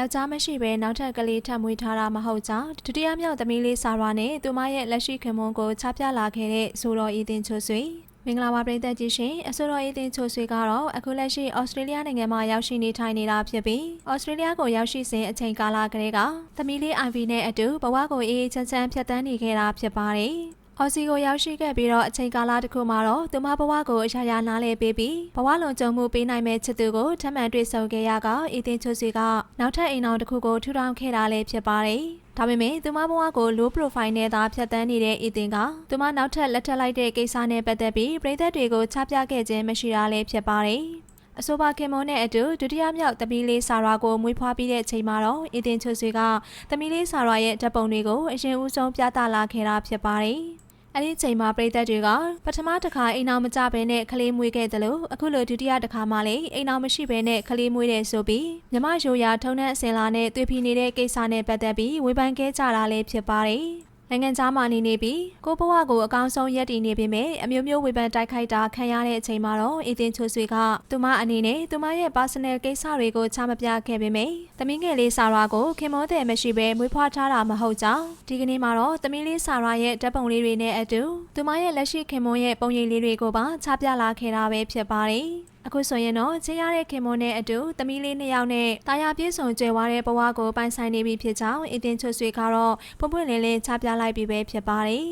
ယောက်ျားမရှိဘဲနောက်ထပ်ကလေးထပ်မွေးထားတာမဟုတ်ကြောင်းဒုတိယမြောက်သမီးလေးဆာရာနဲ့သူမရဲ့လက်ရှိခင်မွန်းကိုချပြလာခဲ့တဲ့ဆိုတော်ဤတင်ချိုဆွေမင်္ဂလာပါပရိသတ်ကြီးရှင်အဆိုတော်ဤတင်ချိုဆွေကတော့အခုလက်ရှိဩစတြေးလျနိုင်ငံမှာရောက်ရှိနေထိုင်နေတာဖြစ်ပြီးဩစတြေးလျကိုရောက်ရှိစဉ်အချိန်ကာလကလေးကသမီးလေး IV နဲ့အတူဘဝကိုအေးအေးချမ်းချမ်းဖြတ်သန်းနေခဲ့တာဖြစ်ပါတယ်။ အော်စီကိုရောက်ရှိခဲ့ပြီးတော့အချိန်ကာလတစ်ခုမှာတော့သူမဘဝကိုအရာရာနားလည်ပေးပြီးဘဝလုံခြုံမှုပေးနိုင်မဲ့ချစ်သူကိုထပ်မံတွေ့ဆုံခဲ့ရကအီတင်ချိုစီကနောက်ထပ်အိမ်အောင်တစ်ခုကိုထူထောင်ခဲ့တာလည်းဖြစ်ပါတယ်။ဒါပေမဲ့သူမဘဝကို low profile နဲ့သာဖြတ်တန်းနေတဲ့အီတင်ကသူမနောက်ထပ်လက်ထပ်လိုက်တဲ့ကိစ္စနဲ့ပတ်သက်ပြီးပြည်သက်တွေကိုချပြခဲ့ခြင်းမရှိတာလည်းဖြစ်ပါတယ်။အဆိုပါခင်မွန်းနဲ့အတူဒုတိယမြောက်သမီးလေးဆာရာကိုမွေးဖွားပြီးတဲ့ချိန်မှာတော့အီတင်ချွတ်ဆွေကသမီးလေးဆာရာရဲ့ဓာတ်ပုံတွေကိုအရင်ဦးဆုံးပြသလာခဲ့တာဖြစ်ပါတယ်။ အဲ့ဒီချိန်မှာပြည်သက်တွေကပထမတစ်ခါအိမ်အောင်မကြဘဲနဲ့ကလေးမွေးခဲ့တယ်လို့အခုလိုဒုတိယတစ်ခါမှလည်းအိမ်အောင်မရှိဘဲနဲ့ကလေးမွေးတယ်ဆိုပြီးမြမရိုးရာထုံနှံအစင်လာနဲ့တွေ့ဖီနေတဲ့ကိစ္စနဲ့ပတ်သက်ပြီးဝေဖန်ခဲ့ကြတာလည်းဖြစ်ပါတယ်။ နိုင်ငံသားမှနေနေပြီးကိုဘဝကိုအကောင်းဆုံးရည်တည်နေပေမဲ့အမျိုးမျိုးဝေဖန်တိုက်ခိုက်တာခံရတဲ့အချိန်မှာတော့အီတင်ချိုဆွေကသူမအနေနဲ့သူမရဲ့ personal ကိစ္စတွေကိုချမပြခဲ့ပေမဲ့သမီးငယ်လေးဆာရာကိုခင်မောတဲ့မရှိဘဲမွေးဖွားထားတာမဟုတ်ကြောင်းဒီကနေ့မှာတော့သမီးလေးဆာရာရဲ့ဓာတ်ပုံလေးတွေနဲ့အတူသူမရဲ့လက်ရှိခင်မွန်းရဲ့ပုံရိပ်လေးတွေကိုပါချပြလာခဲ့တာပဲဖြစ်ပါတယ် အခုဆိုရင်တော့ချင်းရတဲ့ခင်မွန်းနဲ့အတူသမီးလေးနှစ်ယောက်နဲ့တာယာပြည့်စုံကြွယ်ဝတဲ့ဘဝကိုပိုင်ဆိုင်နေပြီဖြစ်ကြောင်းအင်တင်ချွတ်ဆွေကတော့ပွပွင့်လင်းလင်းချပြလိုက်ပြီပဲဖြစ်ပါတယ်